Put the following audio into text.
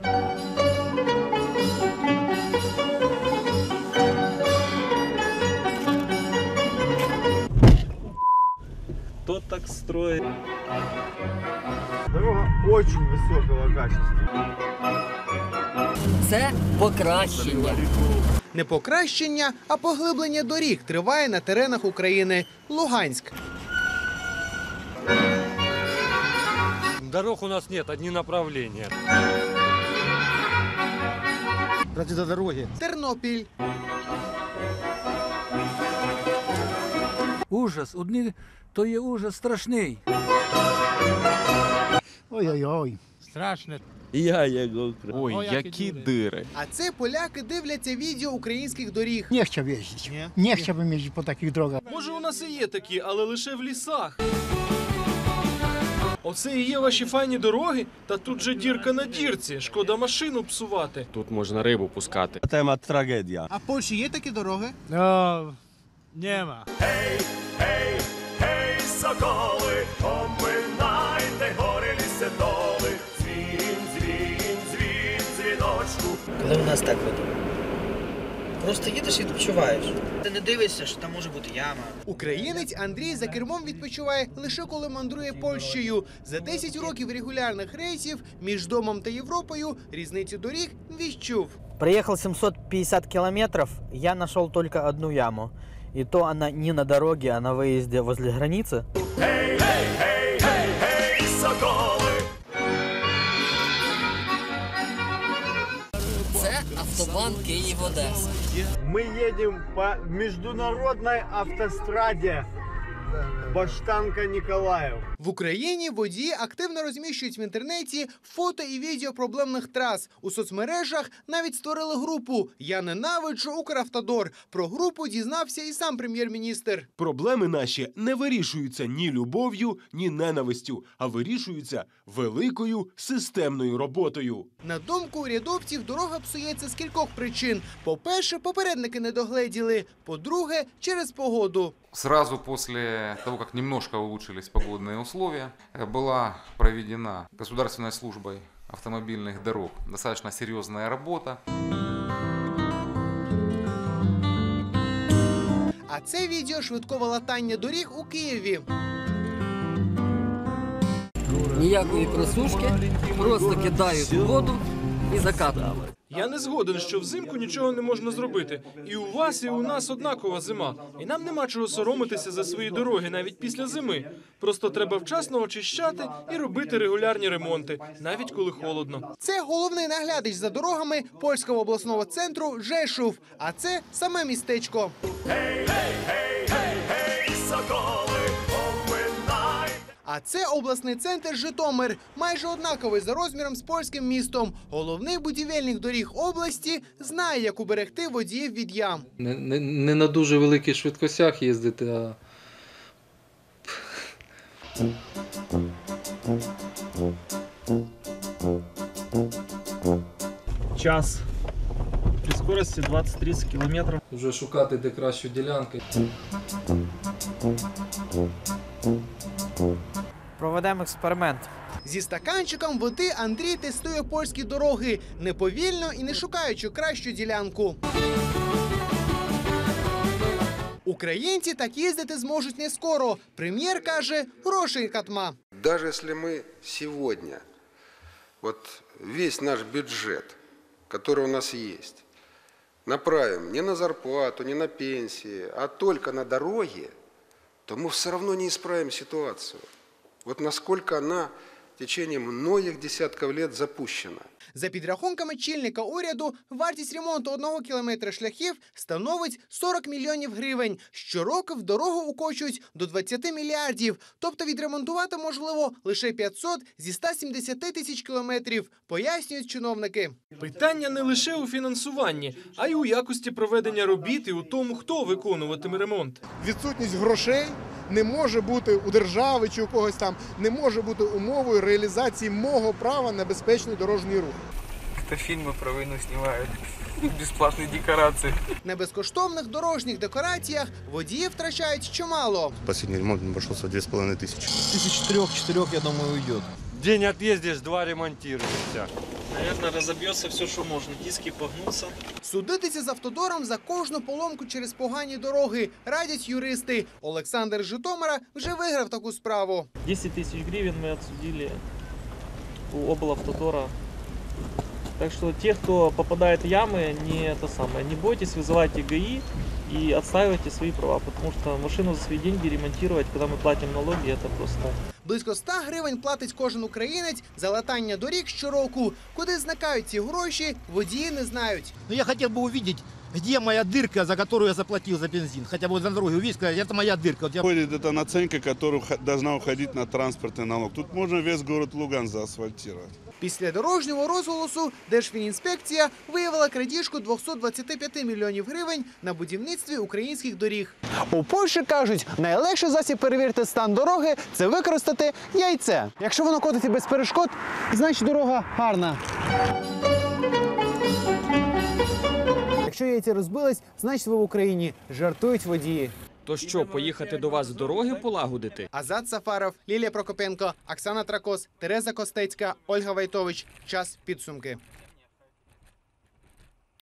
Кто так строит? Дорога очень высокого качества. Це покращення. Не покращення, а поглиблення доріг триває на теренах України. Луганськ. Дорог у нас нет, одни направления. Ради до дороги. Тернопіль. Ужас, одні то є ужас страшний. Ой-ой-ой. Я його Ой, які дири. А це поляки дивляться відео українських доріг. Не chciał jeździć. Nie chciałbym jeździć po takich drogach. Може, у нас і є такі, але лише в лісах. Оце і є ваші файні дороги, та тут же дірка на дірці. Шкода машину псувати. Тут можна рибу пускати. Тема трагедія. А в Польщі є такі дороги? О, нема. Соколи, оминайте гори ліси доли. Дзвін, дзвін, дзвін, дзвіночку. Коли у нас так веде? Просто їдеш і відпочиваєш. Ти не дивишся, що там може бути яма. Українець Андрій за кермом відпочиває лише коли мандрує Польщею. За 10 років регулярних рейсів між домом та Європою різницю доріг відчув. Проехал 750 километров, я нашел только одну яму. И то она не на дороге, а на выезде возле границы. Гей, гей, гей, автобан Київ-Одеса. Мы едем по международной автостраде Баштанка Николаев. В Україні водії активно розміщують в інтернеті фото і відео проблемних трас. У соцмережах навіть створили групу Я ненавиджу Укравтодор. Про групу дізнався і сам прем'єр-міністр. Проблеми наші не вирішуються ні любов'ю, ні ненавистю, а вирішуються великою системною роботою. На думку урядовців, дорога псується з кількох причин: по-перше, попередники не догледіли. По-друге, через погоду. Сразу после того, как немножко улучшились погодные условия, э, была проведена Государственной службой автомобильных дорог достаточно серьезная работа. А це відео швидкого латання доріг у Києві. Ніякої просушки, просто кидають у воду і закатують. Я не згоден, що взимку нічого не можна зробити. І у вас, і у нас однакова зима. І нам нема чого соромитися за свої дороги навіть після зими. Просто треба вчасно очищати і робити регулярні ремонти, навіть коли холодно. Це головний наглядач за дорогами польського обласного центру Жешув. А це саме містечко. Гей, гей, А це обласний центр Житомир, майже однаковий за розміром з польським містом. Головний будівельник доріг області знає, як уберегти водіїв від ям. Не, не, не на дуже великих швидкостях їздити, а Час. При скорості 20-30 кілометрів. вже шукати де кращу ділянку. Проведемо експеримент. Зі стаканчиком води Андрій тестує польські дороги не повільно і не шукаючи кращу ділянку. Українці так їздити зможуть не скоро. Прем'єр каже, грошей катма. Даже если мы сегодня вот весь наш бюджет, который у нас есть, направим не на зарплату, не на пенсии, а только на дороги, то мы все равно не исправим ситуацию. Вот насколько она в течение многих десятков лет запущена. За підрахунками чільника уряду, вартість ремонту одного кілометра шляхів становить 40 мільйонів гривень. Щороку в дорогу укочують до 20 мільярдів. Тобто відремонтувати можливо лише 500 зі 170 тисяч кілометрів, пояснюють чиновники. Питання не лише у фінансуванні, а й у якості проведення робіт і у тому, хто виконуватиме ремонт. Відсутність грошей не може бути у держави чи у когось там, не може бути умовою реалізації мого права на безпечний дорожній рух. Це фільми про війну знімають. Безплатні декорації. На безкоштовних дорожніх декораціях водії втрачають чимало. Последний ремонт обошелся в 2500 тисячі. Тисяч трьох-чотирьох, я думаю, уйдет. День отъездишь, два ремонтируешься. Наверное, разобьется все, что можно. Диски погнутся. Судитися з автодором за кожну поломку через погані дороги радять юристи. Олександр з Житомира вже виграв таку справу. 10 тысяч гривен мы отсудили у облавтодора. Так что те, кто попадает в ямы, не это самое, не бойтесь, вызывайте ГАИ и отстаивайте свои права, потому что машину за свои деньги ремонтировать, когда мы платим налоги, это просто Близько 100 гривень платить кожен українець за латання доріг щороку. Куди зникають ці гроші, водії не знають. Ну я хотів би увидеть, где моя дырка, за которую я заплатил за бензин. Хотя бы вот на дороге увидеть, сказать, это моя дырка. Вот я... Входит эта наценка, которая х- должна уходить на транспортный налог. Тут можно весь город Луган заасфальтировать. Після дорожнього розголосу Держфінінспекція виявила крадіжку 225 мільйонів гривень на будівництві українських доріг. У Польщі кажуть, найлегший засіб перевірити стан дороги це використати яйце. Якщо воно котиться без перешкод, значить дорога гарна. Якщо яйця розбились, значить ви в Україні жартують водії. То що, поїхати до вас дороги полагодити? Азат Сафаров, Лілія Прокопенко, Оксана Тракос, Тереза Костецька, Ольга Вайтович. Час підсумки.